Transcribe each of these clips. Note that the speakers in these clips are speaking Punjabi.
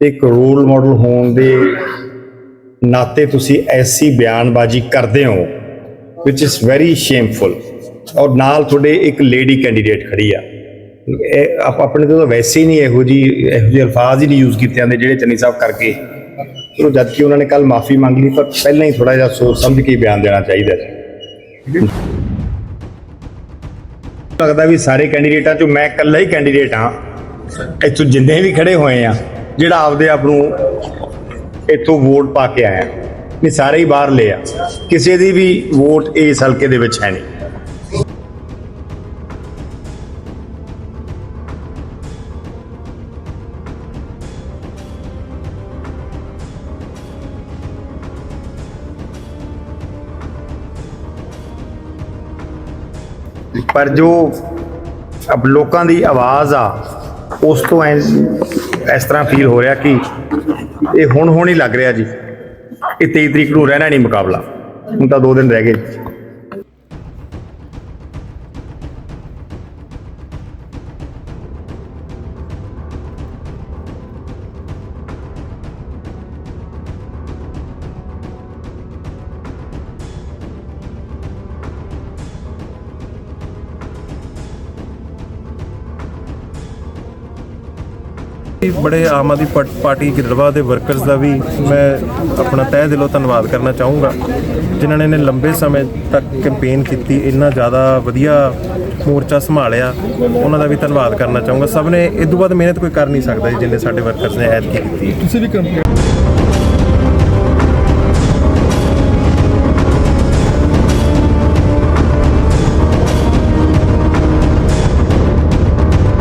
ਇੱਕ ਰੋਲ ਮਾਡਲ ਹੋਣ ਦੇ ਨਾਤੇ ਤੁਸੀਂ ਐਸੀ ਬਿਆਨਬਾਜ਼ੀ ਕਰਦੇ ਹੋ, which is very shameful. ਔਰ ਨਾਲ ਤੁਹਾਡੇ ਇੱਕ ਲੇਡੀ ਕੈਂਡੀਡੇਟ ਖੜੀ ਆ। ਇਹ ਆਪਣੇ ਤੋਂ ਵੈਸੇ ਹੀ ਨਹੀਂ ਇਹੋ ਜੀ ਇਹੋ ਜਿਹੇ ਅਲਫਾਜ਼ ਹੀ ਨਹੀਂ ਯੂਜ਼ ਕੀਤੇ ਜਾਂਦੇ ਜਿਹੜੇ ਚੰਨੀ ਸਾਹਿਬ ਕਰਕੇ। ਚਲੋ ਜਦ ਕਿ ਉਹਨਾਂ ਨੇ ਕੱਲ ਮਾਫੀ ਮੰਗ ਲਈ, ਪਰ ਪਹਿਲਾਂ ਹੀ ਥੋੜਾ ਜਿਹਾ ਸੋਚ ਸਮਝ ਕੇ ਬਿਆਨ ਦੇਣਾ ਚਾਹੀਦਾ ਸੀ ਲੱਗਦਾ ਵੀ ਸਾਰੇ ਕੈਂਡੀਡੇਟਾਂ ਚੋਂ ਮੈਂ ਇਕੱਲਾ ਹੀ ਕੈਂਡੀਡੇਟ ਹਾਂ, ਇੱਥੋਂ ਜਿੰਨੇ ਵੀ ਖੜੇ ਹੋਏ ਆ ਜਿਹੜਾ ਆਪਦੇ ਆਪ ਨੂੰ ਇੱਥੋਂ ਵੋਟ ਪਾ ਕੇ ਆਇਆ। ਨਹੀਂ ਸਾਰੇ ਹੀ ਬਾਹਰ ਲਏ ਆ। ਕਿਸੇ ਦੀ ਵੀ ਵੋਟ ਇਸ ਹਲਕੇ ਦੇ ਵਿੱਚ ਹੈ ਨਹੀਂ। ਪਰ ਜੋ ਅਬ ਲੋਕਾਂ ਦੀ ਆਵਾਜ਼ ਆ ਉਸ ਤੋਂ ਐਂ ਇਸ ਤਰ੍ਹਾਂ ਫੀਲ ਹੋ ਰਿਹਾ ਕਿ ਇਹ ਹੁਣ ਹੁਣ ਹੀ ਲੱਗ ਰਿਹਾ ਜੀ। ਇਹ 23 ਤਰੀਕ ਨੂੰ ਰਹਿਣਾ ਨਹੀਂ ਮੁਕਾਬਲਾ। ਹੁਣ ਤਾਂ 2 ਦਿਨ ਰਹਿ ਗਏ ਬੜੇ ਆਮ ਆਦਮੀ ਪਾ- ਪਾਰਟੀ ਗਿੱਦੜਵਾ ਦੇ ਵਰਕਰਸ ਦਾ ਵੀ ਮੈਂ ਆਪਣਾ ਤਹਿ ਦਿਲੋਂ ਧੰਨਵਾਦ ਕਰਨਾ ਚਾਹੂੰਗਾ। ਜਿਨ੍ਹਾਂ ਨੇ ਇਹਨੇ ਲੰਬੇ ਸਮੇਂ ਤੱਕ ਕੈਂਪੇਨ ਕੀਤੀ, ਇੰਨਾ ਜ਼ਿਆਦਾ ਵਧੀਆ ਮੋਰਚਾ ਸੰਭਾਲਿਆ, ਉਹਨਾਂ ਦਾ ਵੀ ਧੰਨਵਾਦ ਕਰਨਾ ਚਾਹੂੰਗਾ। ਸਭ ਨੇ ਇਸ ਤੋਂ ਬਾਅਦ ਮਿਹਨਤ ਕੋਈ ਕਰ ਨਹੀਂ ਸਕਦਾ ਜੀ, ਜਿੰਨੇ ਸਾਡੇ ਵਰਕਰਸ ਨੇ ਐਤਕੀ ਕੀਤੀ ਤੁਸੀਂ ਵੀ ਕੰਪਨੀ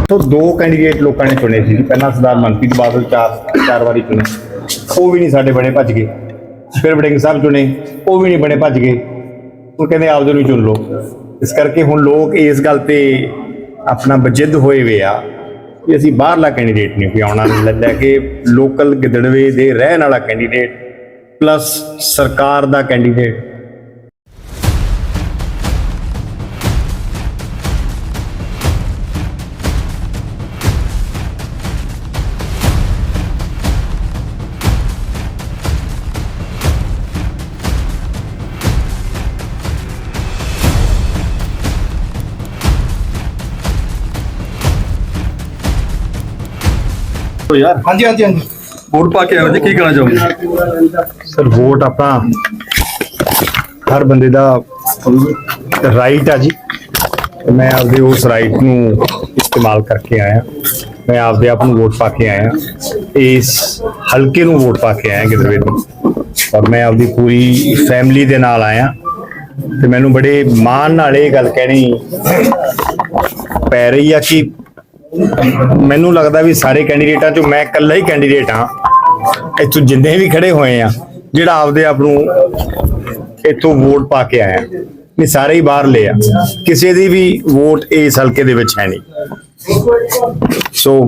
ਤੋਂ ਦੋ ਕੈਂਡੀਡੇਟ ਲੋਕਾਂ ਨੇ ਚੁਣੇ ਸੀ। ਪਹਿਲਾਂ ਸਰਦਾਰ ਮਨਪ੍ਰੀਤ ਬਾਦਲ ਚਾਰ ਚਾਰ ਵਾਰੀ ਚੁਣੇ। ਉਹ ਵੀ ਨਹੀਂ ਸਾਡੇ ਬਣੇ ਭੱਜ ਗਏ। ਫਿਰ ਵੜਿੰਗ ਸਾਹਿਬ ਚੁਣੇ। ਉਹ ਵੀ ਨਹੀਂ ਬਣੇ ਭੱਜ ਗਏ। ਉਹ ਕਹਿੰਦੇ ਆਪਦੇ ਨੂੰ ਚੁਣ ਲਓ। ਇਸ ਕਰਕੇ ਹੁਣ ਲੋਕ ਇਸ ਗੱਲ ਤੇ ਆਪਣਾ ਬਜਿੱਦ ਹੋਏ ਵੇ ਆ ਕਿ ਅਸੀਂ ਬਾਹਰਲਾ ਕੈਂਡੀਡੇਟ ਨਹੀਂ ਪਿਆਉਣਾ ਲੈ ਲੈ ਕੇ ਲੋਕਲ ਗਿੱਦੜਵੇ ਦੇ ਰਹਿਣ ਵਾਲਾ ਕੈਂਡੀਡੇਟ ਪਲੱਸ ਸਰਕਾਰ ਦਾ ਕੈਂਡੀਡੇਟ ਹਾਂਜੀ ਹਾਂਜੀ ਹਾਂਜੀ। ਵੋਟ ਪਾ ਕੇ ਹੋ ਜੀ ਕੀ ਕਹਿਣਾ ਚਾਹੋਗੇ? ਸਰ ਵੋਟ ਆਪਣਾ ਹਰ ਬੰਦੇ ਦਾ ਰਾਈਟ ਆ ਜੀ। ਤੇ ਮੈਂ ਆਪਦੇ ਉਸ ਰਾਈਟ ਨੂੰ ਇਸਤੇਮਾਲ ਕਰਕੇ ਆਇਆ। ਮੈਂ ਆਪਦੇ ਆਪ ਨੂੰ ਵੋਟ ਪਾ ਕੇ ਆਇਆ। ਇਸ ਹਲਕੇ ਨੂੰ ਵੋਟ ਪਾ ਕੇ ਆਇਆ ਗਿੱਦੜਵੇ ਨੂੰ ਔਰ ਮੈਂ ਆਪਦੀ ਪੂਰੀ ਫੈਮਿਲੀ ਦੇ ਨਾਲ ਆਇਆ। ਤੇ ਮੈਨੂੰ ਬੜੇ ਮਾਣ ਨਾਲ ਇਹ ਗੱਲ ਕਹਿਣੀ ਪੈ ਰਹੀ ਆ ਕਿ ਮੈਨੂੰ ਲੱਗਦਾ ਵੀ ਸਾਰੇ ਕੈਂਡੀਡੇਟਾਂ ਚੋਂ ਮੈਂ ਇਕੱਲਾ ਹੀ ਕੈਂਡੀਡੇਟ ਹਾਂ। ਇੱਥੋਂ ਜਿੰਨੇ ਵੀ ਖੜੇ ਹੋਏ ਆ ਜਿਹੜਾ ਆਪਦੇ ਆਪ ਨੂੰ ਇੱਥੋਂ ਵੋਟ ਪਾ ਕੇ ਆਇਆ ਨਹੀਂ ਸਾਰੇ ਹੀ ਬਾਹਰ ਲਏ ਆ। ਕਿਸੇ ਦੀ ਵੀ ਵੋਟ ਇਸ ਹਲਕੇ ਦੇ ਵਿੱਚ ਹੈ ਨਹੀਂ। So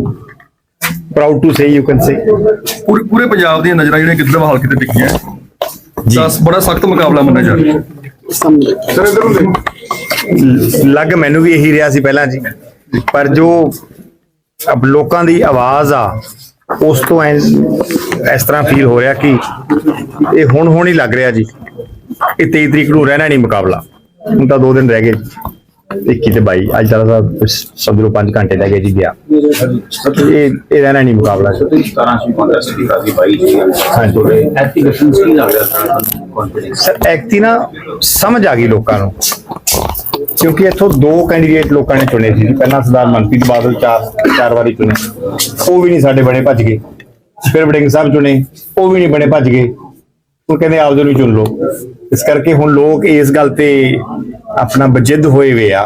proud to say you can say ਪੂਰੇ ਪੂਰੇ ਪੰਜਾਬ ਦੀਆਂ ਨਜ਼ਰਾਂ ਜਿਹੜੀਆਂ ਗਿੱਦੜਵਾ ਹਲਕੇ ਤੇ ਟਿਕੀਆਂ ਜੀ। ਬੜਾ ਸਖਤ ਮੁਕਾਬਲਾ ਮੰਨਿਆ ਜਾ ਰਿਹਾ। ਸਰ ਇਧਰੋਂ ਲੱਗ ਮੈਨੂੰ ਵੀ ਇਹੀ ਰਿਹਾ ਸੀ ਪਹਿਲਾਂ ਜੀ। ਪਰ ਜੋ ਲੋਕਾਂ ਦੀ ਆਵਾਜ਼ ਆ ਉਸ ਤੋਂ ਇਸ ਤਰ੍ਹਾਂ ਫੀਲ ਹੋ ਰਿਹਾ ਕਿ ਇਹ ਹੁਣ ਹੁਣ ਹੀ ਲੱਗ ਰਿਹਾ ਜੀ। ਇਹ 23 ਤਰੀਕ ਨੂੰ ਰਹਿਣਾ ਨਹੀਂ ਮੁਕਾਬਲਾ। ਹੁਣ ਤਾਂ 2 ਦਿਨ ਰਹਿ ਗਏ 21 ਤੇ 22 ਅੱਜ ਦਾ ਸਮਝੋ 5 ਘੰਟੇ ਰਹਿ ਗਏ ਜੀ ਗਿਆ। ਇਹ ਇਹ ਰਹਿਣਾ ਨਹੀਂ ਮੁਕਾਬਲਾ ਜੀ। 17 ਸੀ 15 ਸੀ ਕਾਫੀ ਬਾਈ ਸੀ ਹਾਂਜੀ। ਐਪਲੀਕੇਸ਼ਨ ਕੀ ਲੱਗ ਰਿਹਾ ਤੁਹਾਨੂੰ ਕੰਫੀਡੈਂਸ ਸਰ ਐਕਟੀ ਨਾ ਸਮਝ ਆ ਗਈ ਲੋਕਾਂ ਨੂੰ। ਕਿਉਂਕਿ ਇੱਥੋਂ ਦੋ ਕੈਂਡੀਡੇਟ ਲੋਕਾਂ ਨੇ ਚੁਣੇ ਸੀ ਪਹਿਲਾਂ ਸਰਦਾਰ ਮਨਪ੍ਰੀਤ ਬਾਦਲ ਚਾਰ ਚਾਰ ਵਾਰੀ ਚੁਣੇ। ਉਹ ਵੀ ਨਹੀਂ ਸਾਡੇ ਬਣੇ ਭੱਜ ਗਏ। ਫਿਰ ਵੜਿੰਗ ਸਾਹਿਬ ਚੁਣੇ। ਉਹ ਵੀ ਨਹੀਂ ਬਣੇ ਭੱਜ ਗਏ। ਉਹ ਕਹਿੰਦੇ ਆਪਦੇ ਨੂੰ ਚੁਣ ਲਓ। ਇਸ ਕਰਕੇ ਹੁਣ ਲੋਕ ਇਸ ਗੱਲ ਤੇ ਆਪਣਾ ਬਜਿੱਦ ਹੋਏ ਵੇ ਆ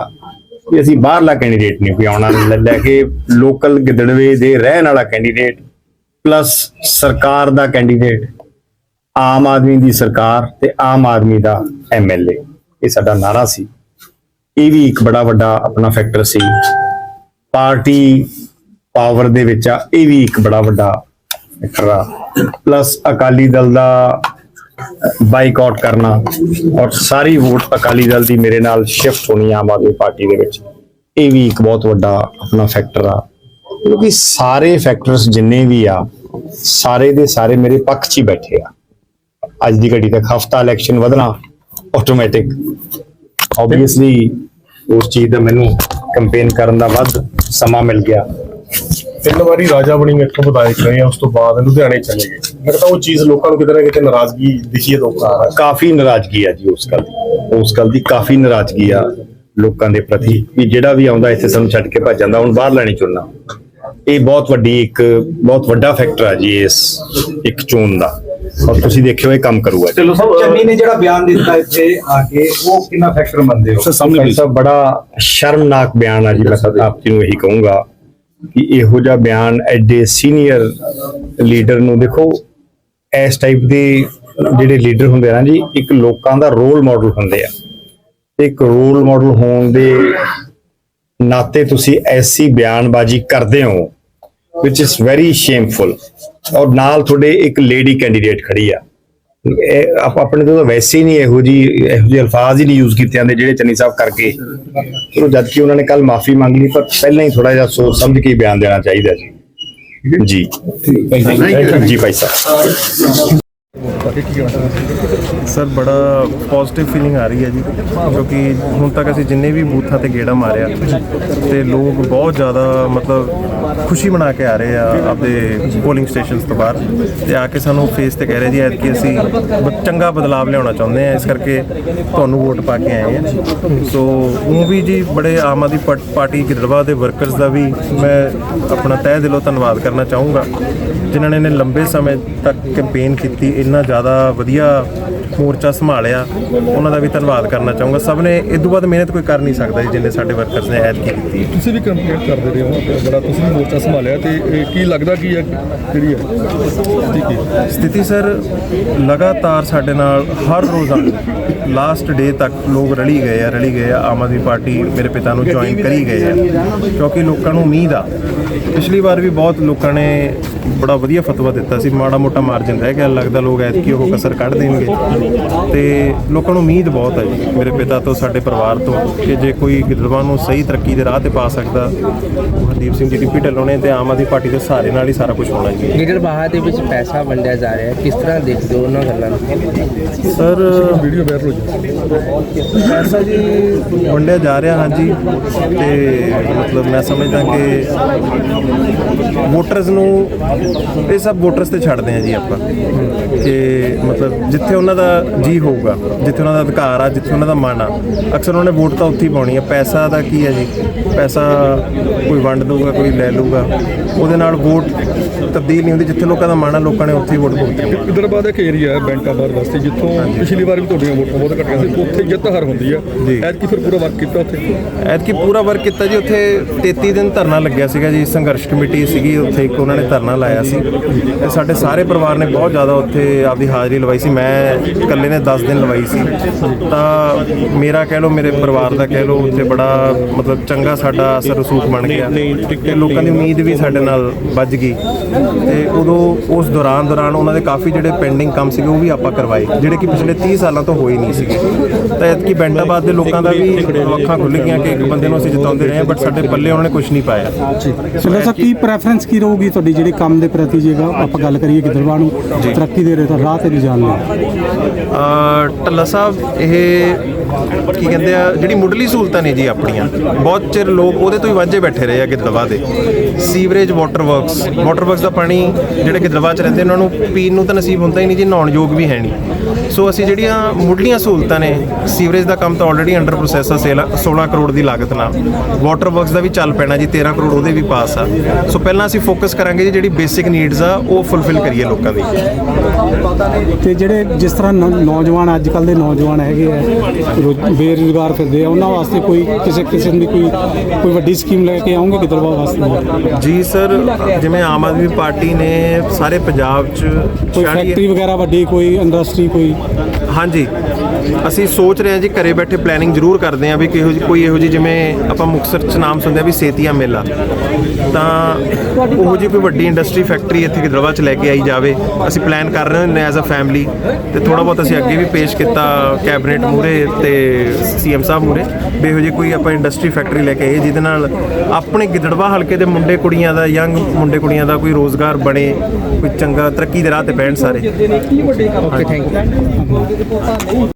ਕਿ ਅਸੀਂ ਬਾਹਰਲਾ ਕੈਂਡੀਡੇਟ ਨਹੀਂ ਪਿਆਉਣਾ ਆਉਣਾ ਲੈ ਕੇ ਲੋਕਲ ਗਿੱਦੜਵੇ ਦੇ ਰਹਿਣ ਵਾਲਾ ਕੈਂਡੀਡੇਟ ਪਲੱਸ ਸਰਕਾਰ ਦਾ ਕੈਂਡੀਡੇਟ ਆਮ ਆਦਮੀ ਦੀ ਸਰਕਾਰ ਤੇ ਆਮ ਆਦਮੀ ਦਾ ਐਮਐਲਏ ਇਹ ਸਾਡਾ ਨਾਰਾ ਸੀ। ਇਹ ਵੀ ਇੱਕ ਬੜਾ ਵੱਡਾ ਆਪਣਾ ਫੈਕਟਰ ਸੀ। ਪਾਰਟੀ ਪਾਵਰ ਦੇ ਵਿੱਚ ਆ, ਇਹ ਵੀ ਇੱਕ ਬੜਾ ਵੱਡਾ ਫੈਕਟਰ ਆ। ਪਲੱਸ ਅਕਾਲੀ ਦਲ ਦਾ ਬਾਈਕਾਟ ਕਰਨਾ ਔਰ ਸਾਰੀ ਵੋਟ ਅਕਾਲੀ ਦਲ ਦੀ ਮੇਰੇ ਨਾਲ ਸ਼ਿਫਟ ਹੋਣੀ ਆਮ ਆਦਮੀ ਪਾਰਟੀ ਦੇ ਵਿੱਚ, ਇਹ ਵੀ ਇੱਕ ਬਹੁਤ ਵੱਡਾ ਆਪਣਾ ਫੈਕਟਰ ਆ। ਕਿਉਂਕਿ ਸਾਰੇ ਫੈਕਟਰਸ ਜਿੰਨੇ ਵੀ ਆ, ਸਾਰੇ ਦੇ ਸਾਰੇ ਮੇਰੇ ਪੱਖ 'ਚ ਹੀ ਬੈਠੇ ਆ। ਅੱਜ ਦੀ ਘੜੀ ਤੱਕ ਹਫਤਾ ਇਲੈਕਸ਼ਨ ਵਧਣਾ ਆਟੋਮੈਟਿਕ ਆਬਵੀਅਸਲੀ ਉਸ ਚੀਜ਼ ਦਾ ਮੈਨੂੰ ਕੈਂਪੇਨ ਕਰਨ ਦਾ ਵੱਧ ਸਮਾਂ ਮਿਲ ਗਿਆ। ਤਿੰਨ ਵਾਰੀ ਰਾਜਾ ਬਣੀ ਇੱਥੋਂ ਵਿਧਾਇਕ ਰਹੇ ਉਸ ਤੋਂ ਬਾਅਦ ਲੁਧਿਆਣੇ ਚਲੇ ਗਏ। ਤਾਂ ਉਹ ਚੀਜ਼ ਲੋਕਾਂ ਨੂੰ ਕਿਤੇ ਨਾ ਕਿਤੇ ਨਾਰਾਜ਼ਗੀ ਦਿਖੀ ਹੈ ਲੋਕਾਂ ਦਾ ਕਾਫੀ ਨਾਰਾਜ਼ਗੀ ਆ ਜੀ ਉਸ ਗੱਲ ਦੀ। ਉਸ ਗੱਲ ਦੀ ਕਾਫੀ ਨਾਰਾਜ਼ਗੀ ਆ ਲੋਕਾਂ ਦੇ ਪ੍ਰਤੀ ਵੀ ਜਿਹੜਾ ਵੀ ਆਉਂਦਾ ਇੱਥੇ ਸਾਨੂੰ ਛੱਡ ਕੇ ਭੱਜ ਜਾਂਦਾ ਹੁਣ ਬਾਹਰ ਲੈਣੀ ਚੁਣਨਾ। ਇਹ ਬਹੁਤ ਵੱਡੀ ਇੱਕ ਬਹੁਤ ਵੱਡਾ ਫੈਕਟਰ ਆ ਜੀ ਇਸ ਇੱਕ ਚੋਣ ਦਾ। ਔਰ ਤੁਸੀਂ ਦੇਖਿਓ ਇਹ ਕੰਮ ਕਰੂਗਾ ਜੀ। ਚੰਨੀ ਨੇ ਜਿਹੜਾ ਬਿਆਨ ਦਿੱਤਾ ਇੱਥੇ ਆ ਕੇ ਉਹ ਕਿੰਨਾ ਫੈਕਟਰ ਮੰਨਦੇ ਹੋ? ਭਾਈ ਸਾਹਿਬ ਬੜਾ ਸ਼ਰਮਨਾਕ ਬਿਆਨ ਆ ਜੀ ਮੈਂ ਆਪ ਜੀ ਨੂੰ ਇਹੀ ਕਹੂੰਗਾ ਕਿ ਇਹੋ ਜਿਹਾ ਬਿਆਨ ਐਡੇ ਸੀਨੀਅਰ ਲੀਡਰ ਨੂੰ ਦੇਖੋ ਇਸ ਟਾਈਪ ਦੇ ਜਿਹੜੇ ਲੀਡਰ ਹੁੰਦੇ ਆ ਨਾ ਜੀ ਇੱਕ ਲੋਕਾਂ ਦਾ ਰੋਲ ਮਾਡਲ ਹੁੰਦੇ ਆ। ਤੇ ਇੱਕ ਰੋਲ ਮਾਡਲ ਹੋਣ ਦੇ ਨਾਤੇ ਤੁਸੀਂ ਐਸੀ ਬਿਆਨਬਾਜ਼ੀ ਕਰਦੇ ਹੋ which is very shameful ਔਰ ਨਾਲ ਤੁਹਾਡੇ ਇੱਕ ਲੇਡੀ ਕੈਂਡੀਡੇਟ ਖੜੀ ਆ। ਇਹ ਆਪ ਆਪਣੇ ਤੋਂ ਤਾਂ ਵੈਸੇ ਹੀ ਨਹੀਂ ਇਹੋ ਜੀ ਇਹੋ ਜਿਹੇ ਅਲਫਾਜ਼ ਹੀ ਨਹੀਂ ਯੂਜ਼ ਕੀਤੇ ਜਾਂਦੇ ਜਿਹੜੇ ਚੰਨੀ ਸਾਹਿਬ ਕਰਕੇ। ਚਲੋ ਜਦ ਕਿ ਉਹਨਾਂ ਨੇ ਕੱਲ ਮਾਫੀ ਮੰਗ ਲਈ ਪਰ ਪਹਿਲਾਂ ਹੀ ਥੋੜਾ ਜਿਹਾ ਸੋਚ ਸਮਝ ਕੇ ਹੀ ਬਿਆਨ ਦੇਣਾ ਚਾਹੀਦਾ ਸੀ ਜੀ। ਜੀ ਭਾਈ ਸਾਹਿਬ। ਸਰ, ਬੜਾ ਪੋਜ਼ਿਟਿਵ ਫੀਲਿੰਗ ਆ ਰਹੀ ਹੈ ਜੀ, ਕਿਉਂਕਿ ਹੁਣ ਤੱਕ ਅਸੀਂ ਜਿੰਨੇ ਵੀ ਬੂਥਾਂ ਤੇ ਗੇੜਾ ਮਾਰਿਆ ਤੇ ਲੋਕ ਬਹੁਤ ਜ਼ਿਆਦਾ ਮਤਲਬ ਖੁਸ਼ੀ ਮਨਾ ਕੇ ਆ ਰਹੇ ਆ ਆਪਦੇ ਪੋਲਿੰਗ ਸਟੇਸ਼ਨਸ ਤੋਂ ਬਾਹਰ ਤੇ ਆ ਕੇ ਸਾਨੂੰ ਫੇਸ ਤੇ ਕਹਿ ਰਹੇ ਜੀ, ਐਤਕੀ ਅਸੀਂ ਚੰਗਾ ਬਦਲਾਵ ਲਿਆਉਣਾ ਚਾਹੁੰਦੇ ਆ ਇਸ ਕਰਕੇ ਤੁਹਾਨੂੰ ਵੋਟ ਪਾ ਕੇ ਆਏ ਆ ਸੋ, ਉਹ ਵੀ ਜੀ ਬੜੇ ਆਮ ਆਦਮੀ ਪਾ- ਪਾਰਟੀ ਗਿੱਦੜਵਾ ਦੇ ਵਰਕਰਸ ਦਾ ਵੀ ਮੈਂ ਆਪਣਾ ਤਹਿ ਦਿਲੋਂ ਧੰਨਵਾਦ ਕਰਨਾ ਚਾਹੂੰਗਾ। ਜਿਨ੍ਹਾਂ ਨੇ ਇੰਨੇ ਲੰਬੇ ਸਮੇਂ ਤੱਕ ਕੈਂਪੇਨ ਕੀਤੀ ਇੰਨਾ ਜ਼ਿਆਦਾ ਵਧੀਆ ਮੋਰਚਾ ਸੰਭਾਲਿਆ ਉਹਨਾਂ ਦਾ ਵੀ ਧੰਨਵਾਦ ਕਰਨਾ ਚਾਹੂੰਗਾ। ਸਭ ਨੇ ਇਸ ਤੋਂ ਬਾਅਦ ਮਿਹਨਤ ਕੋਈ ਕਰ ਨਹੀਂ ਸਕਦਾ ਜੀ ਜਿੰਨੇ ਸਾਡੇ ਵਰਕਰਸ ਨੇ ਐਤਕੀ ਕੀਤੀ ਤੁਸੀਂ ਵੀ ਕੰਪਲੀਟ ਕਰਦੇ ਰਹੇ ਹੋ ਬੜਾ ਤੁਸੀਂ ਵੀ ਮੋਰਚਾ ਸੰਭਾਲਿਆ ਤੇ ਇਹ ਕੀ ਲੱਗਦਾ ਕੀ ਹੈ ਜਿਹੜੀ ਹੈ ਠੀਕ ਹੈ ਸਥਿਤੀ ਸਰ ਲਗਾਤਾਰ ਸਾਡੇ ਨਾਲ ਹਰ ਰੋਜ਼ਾਨਾ ਲਾਸਟ ਡੇ ਤੱਕ ਲੋਕ ਰਲੀ ਗਏ ਆ ਰਲੀ ਗਏ ਆ ਆਮ ਆਦਮੀ ਪਾਰਟੀ ਮੇਰੇ ਪਿਤਾ ਨੂੰ ਜੁਆਇਨ ਕਰੀ ਗਏ ਆ। ਕਿਉਂਕਿ ਲੋਕਾਂ ਨੂੰ ਉਮੀਦ ਆ ਪਿਛਲੀ ਵਾਰ ਵੀ ਬਹੁਤ ਲੋਕਾਂ ਨੇ ਬੜਾ ਵਧੀਆ ਫਤਵਾ ਦਿੱਤਾ ਸੀ ਮਾੜਾ ਮੋਟਾ ਮਾਰਜਨ ਰਹਿ ਗਿਆ ਲੱਗਦਾ ਲੋਕ ਐਤਕੀ ਉਹ ਕਸਰ ਕੱਢ ਦੇਣਗੇ। ਤੇ ਲੋਕਾਂ ਨੂੰ ਉਮੀਦ ਬਹੁਤ ਹੈ ਜੀ ਮੇਰੇ ਪਿਤਾ ਤੋਂ ਸਾਡੇ ਪਰਿਵਾਰ ਤੋਂ ਕਿ ਜੇ ਕੋਈ ਗਿੱਦੜਬਾਹ ਨੂੰ ਸਹੀ ਤਰੱਕੀ ਦੇ ਰਾਹ ਤੇ ਪਾ ਸਕਦਾ ਉਹ ਹਰਦੀਪ ਸਿੰਘ ਜੀ ਡਿਪਟੀ ਢਿੱਲੋਂ ਨੇ ਤੇ ਆਮ ਆਦਮੀ ਪਾਰਟੀ ਦੇ ਸਹਾਰੇ ਨਾਲ ਹੀ ਸਾਰਾ ਕੁਝ ਹੋਣਾ ਜੀ। ਲੀਡਰ ਬਾਹਰ ਦੇ ਵਿੱਚ ਪੈਸਾ ਵੰਡਿਆ ਜਾ ਰਿਹਾ ਹੈ ਕਿਸ ਤਰ੍ਹਾਂ ਦੇਖਦੇ ਹੋ ਉਹਨਾਂ ਗੱਲਾਂ ਨੂੰ? ਸਰ ਵੀਡੀਓ ਵਾਇਰਲ ਹੋ ਜਾਏ ਪੈਸਾ ਜੀ ਵੰਡਿਆ ਜਾ ਰਿਹਾ ਹਾਂਜੀ। ਤੇ ਮਤਲਬ ਮੈਂ ਸਮਝਦਾ ਕਿ ਵੋਟਰਸ ਨੂੰ ਇਹ ਸਭ ਵੋਟਰਸ ਤੇ ਛੱਡਦੇ ਆ ਜੀ ਆਪਾਂ। ਕਿ ਮਤਲਬ ਜਿੱਥੇ ਉਹਨਾਂ ਦਾ ਜੀ ਹੋਊਗਾ ਜਿੱਥੇ ਉਹਨਾਂ ਦਾ ਅਧਿਕਾਰ ਆ ਜਿੱਥੇ ਉਹਨਾਂ ਦਾ ਮਨ ਆ ਅਕਸਰ ਉਹਨਾਂ ਨੇ ਵੋਟ ਤਾਂ ਉੱਥੇ ਹੀ ਪਾਉਣੀ ਆ। ਪੈਸਾ ਦਾ ਕੀ ਹੈ ਜੀ? ਪੈਸਾ ਕੋਈ ਵੰਡ ਦਊਗਾ ਕੋਈ ਲੈ ਲਊਗਾ। ਉਹਦੇ ਨਾਲ ਵੋਟ ਤਬਦੀਲ ਨਹੀਂ ਹੁੰਦੀ ਜਿੱਥੇ ਲੋਕਾਂ ਦਾ ਮਨ ਆ ਲੋਕਾਂ ਨੇ ਉੱਥੇ ਹੀ ਵੋਟ ਪਾਉਣੀ ਆ। ਇਧਰਬਾਦ ਇੱਕ ਏਰੀਆ ਹੈ ਬੈਂਕਾਬਾਦ ਵਾਸਤੇ ਜਿੱਥੋਂ ਪਿਛਲੀ ਵਾਰ ਵੀ ਤੁਹਾਡੀਆਂ ਵੋਟਾਂ ਬਹੁਤ ਘਟੀਆਂ ਸੀ ਉੱਥੇ ਜਿੱਤ ਹਾਰ ਹੁੰਦੀ ਜੀ। ਐਤਕੀ ਫਿਰ ਪੂਰਾ ਵਰਕ ਕੀਤਾ ਉੱਥੇ? ਐਤਕੀ ਪੂਰਾ ਵਰਕ ਕੀਤਾ ਜੀ ਉੱਥੇ 33 ਦਿਨ ਧਰਨਾ ਲੱਗਿਆ ਸੀਗਾ ਜੀ ਸੰਘਰਸ਼ ਕਮੇਟੀ ਸੀਗੀ ਉੱਥੇ ਇੱਕ ਉਹਨਾਂ ਨੇ ਧਰਨਾ ਲਾਇਆ ਸੀ। ਤੇ ਸਾਡੇ ਸਾਰੇ ਪਰਿਵਾਰ ਨੇ ਬਹੁਤ ਜ਼ਿਆਦਾ ਉੱਥੇ ਆਪਦੀ ਹਾਜ਼ਰੀ ਲਵਾਈ ਸੀ। ਮੈਂ ਇਕੱਲੇ ਨੇ 10 ਦਿਨ ਲਵਾਈ ਸੀ। ਤਾਂ ਮੇਰਾ ਕਹਿ ਲਓ ਮੇਰੇ ਪਰਿਵਾਰ ਦਾ ਕਹਿ ਲਓ ਉੱਥੇ ਬੜਾ ਮਤਲਬ ਚੰਗਾ ਸਾਡਾ ਅਸਰ ਰਸੂਖ ਬਣ ਗਿਆ। ਤੇ ਲੋਕਾਂ ਦੀ ਉਮੀਦ ਵੀ ਸਾਡੇ ਨਾਲ ਵੱਜ ਗਈ। ਤੇ ਉਦੋਂ ਉਸ ਦੌਰਾਨ ਦੌਰਾਨ ਉਹਨਾਂ ਦੇ ਕਾਫੀ ਜਿਹੜੇ ਪੈਂਡਿੰਗ ਕੰਮ ਸੀਗੇ ਉਹ ਵੀ ਆਪਾਂ ਕਰਵਾਏ ਜਿਹੜੇ ਕਿ ਪਿਛਲੇ 30 ਸਾਲਾਂ ਤੋਂ ਹੋਏ ਨਹੀਂ ਸੀਗੇ। ਤਾਂ ਐਤਕੀ ਬੈਂਡਾਬਾਦ ਦੇ ਲੋਕਾਂ ਦਾ ਵੀ ਅੱਖਾਂ ਖੁੱਲ ਗਈਆਂ ਕਿ ਇੱਕ ਬੰਦੇ ਨੂੰ ਅਸੀਂ ਜਿਤਾਉਂਦੇ ਰਹੇ ਬਟ ਸਾਡੇ ਪੱਲੇ ਉਹਨਾਂ ਨੇ ਕੁਝ ਨਹੀਂ ਪਾਇਆ। ਸੁਣਾ ਸਾਹਿਬ ਕੀ ਪ੍ਰੈਫਰੈਂਸ ਕੀ ਰਹੂਗੀ ਤੁਹਾਡੀ ਜਿਹੜੀ ਕੰਮ ਦੇ ਪ੍ਰਤੀ ਜੇਗਾ ਆਪਾਂ ਗੱਲ ਕਰੀਏ ਗਿੱਦੜਬਾਹ ਨੂੰ ਤਰੱਕੀ ਦੇ ਰਹੇ ਰਾਹ ਤੇ ਲਿਜਾਣ ਲਈ। ਅ, ਢੱਲਾ ਸਾਹਿਬ ਇਹ ਕੀ ਕਹਿੰਦੇ ਆ, ਜਿਹੜੀ ਮੁੱਢਲੀ ਸਹੂਲਤਾਂ ਨੇ ਜੀ ਆਪਣੀਆਂ, ਬਹੁਤ ਚਿਰ ਲੋਕ ਉਹਦੇ ਤੋਂ ਹੀ ਵਾਂਝੇ ਬੈਠੇ ਰਹੇ ਆ ਗਿੱਦੜਵਾ ਦੇ। Sewerage water works water works ਦਾ ਪਾਣੀ ਜਿਹੜੇ ਗਿੱਦੜਵਾ ਚ ਰਹਿੰਦੇ, ਉਹਨਾਂ ਨੂੰ ਪੀਣ ਨੂੰ ਤਾਂ ਨਸੀਬ ਹੁੰਦਾ ਹੀ ਨਹੀਂ ਜੀ, ਨਹਾਉਣ ਯੋਗ ਵੀ ਹੈ ਨਹੀਂ। ਸੋ ਅਸੀਂ ਜਿਹੜੀਆਂ ਮੁੱਢਲੀਆਂ ਸਹੂਲਤਾਂ ਨੇ, ਸੀਵਰੇਜ ਦਾ ਕੰਮ ਤਾਂ ਆਲਰੇਡੀ ਅੰਡਰ ਪ੍ਰੋਸੈਸ ਆ, ਸੇਲਾ- 16 ਕਰੋੜ ਦੀ ਲਾਗਤ ਨਾਲ। ਵਾਟਰ ਵਰਕਸ ਦਾ ਵੀ ਚੱਲ ਪੈਣਾ ਜੀ 13 ਕਰੋੜ ਉਹਦੇ ਵੀ ਪਾਸ ਆ। ਸੋ ਪਹਿਲਾਂ ਅਸੀਂ ਫੋਕਸ ਕਰਾਂਗੇ ਜੀ, ਜਿਹੜੀ ਬੇਸਿਕ ਨੀਡਸ ਆ, ਉਹ ਫੁੱਲਫਿਲ ਕਰੀਏ ਲੋਕਾਂ ਦੀ। ਤੇ ਜਿਹੜੇ ਜਿਸ ਤਰ੍ਹਾਂ ਨੌਜਵਾਨ, ਅੱਜ ਕੱਲ ਦੇ ਨੌਜਵਾਨ ਹੈਗੇ ਆ ਬੇਰੁਜ਼ਗਾਰ ਫਿਰਦੇ ਆ ਉਹਨਾਂ ਵਾਸਤੇ ਕੋਈ ਕਿਸੇ ਕਿਸਮ ਦੀ ਕੋਈ ਕੋਈ ਵੱਡੀ ਸਕੀਮ ਲੈ ਕੇ ਆਉਂਗੇ ਗਿੱਦੜਬਾਹ ਵਾਸਤੇ? ਜੀ ਸਰ ਜਿਵੇਂ ਆਮ ਆਦਮੀ ਪਾਰਟੀ ਨੇ ਸਾਰੇ ਪੰਜਾਬ 'ਚ ਕੋਈ 40 ਫੈਕਟਰੀ ਵਗੈਰਾ ਵੱਡੀ ਕੋਈ ਇੰਡਸਟਰੀ ਕੋਈ ਹਾਂਜੀ। ਅਸੀਂ ਸੋਚ ਰਹੇ ਹਾਂ ਜੀ ਘਰੇ ਬੈਠੇ ਪਲੈਨਿੰਗ ਜ਼ਰੂਰ ਕਰਦੇ ਹਾਂ ਵੀ ਕਿਹੋ ਜਿਹੀ ਕੋਈ ਇਹੋ ਜਿਹੀ ਜਿਵੇਂ ਆਪਾਂ ਮੁਕਤਸਰ 'ਚ ਨਾਮ ਸੁਣਦੇ ਆ ਵੀ ਸੇਤੀਆ ਮੇਲਾ। ਤਾਂ ਉਹੋ ਜਿਹੀ ਕੋਈ ਵੱਡੀ ਇੰਡਸਟਰੀ ਫੈਕਟਰੀ ਇੱਥੇ ਗਿੱਦੜਬਾਹ 'ਚ ਲੈ ਕੇ ਆਈ ਜਾਵੇ। ਅਸੀਂ ਪਲਾਨ ਕਰ ਰਹੇ ਹਾਂ ਐਜ਼ ਅ ਫੈਮਿਲੀ ਤੇ ਥੋੜਾ ਬਹੁਤ ਅਸੀਂ ਅੱਗੇ ਵੀ ਪੇਸ਼ ਕੀਤਾ ਕੈਬਨਿਟ ਮੂਰੇ ਤੇ ਸੀਐਮ ਸਾਹਿਬ ਮੂਰੇ ਇਹੋ ਜਿਹੀ ਕੋਈ ਆਪਾਂ ਇੰਡਸਟਰੀ ਫੈਕਟਰੀ ਲੈ ਕੇ ਆਈਏ ਜਿਹਦੇ ਨਾਲ ਆਪਣੇ ਗਿੱਦੜਵਾ ਹਲਕੇ ਦੇ ਮੁੰਡੇ ਕੁੜੀਆਂ ਦਾ ਯੰਗ ਮੁੰਡੇ ਕੁੜੀਆਂ ਦਾ ਕੋਈ ਰੋਜ਼ਗਾਰ ਬਣੇ ਕੋਈ ਚੰਗਾ ਤਰੱਕੀ ਦੇ ਰਾਹ ਤੇ ਬਹਿਣ ਸਾਰੇ। Okay thank you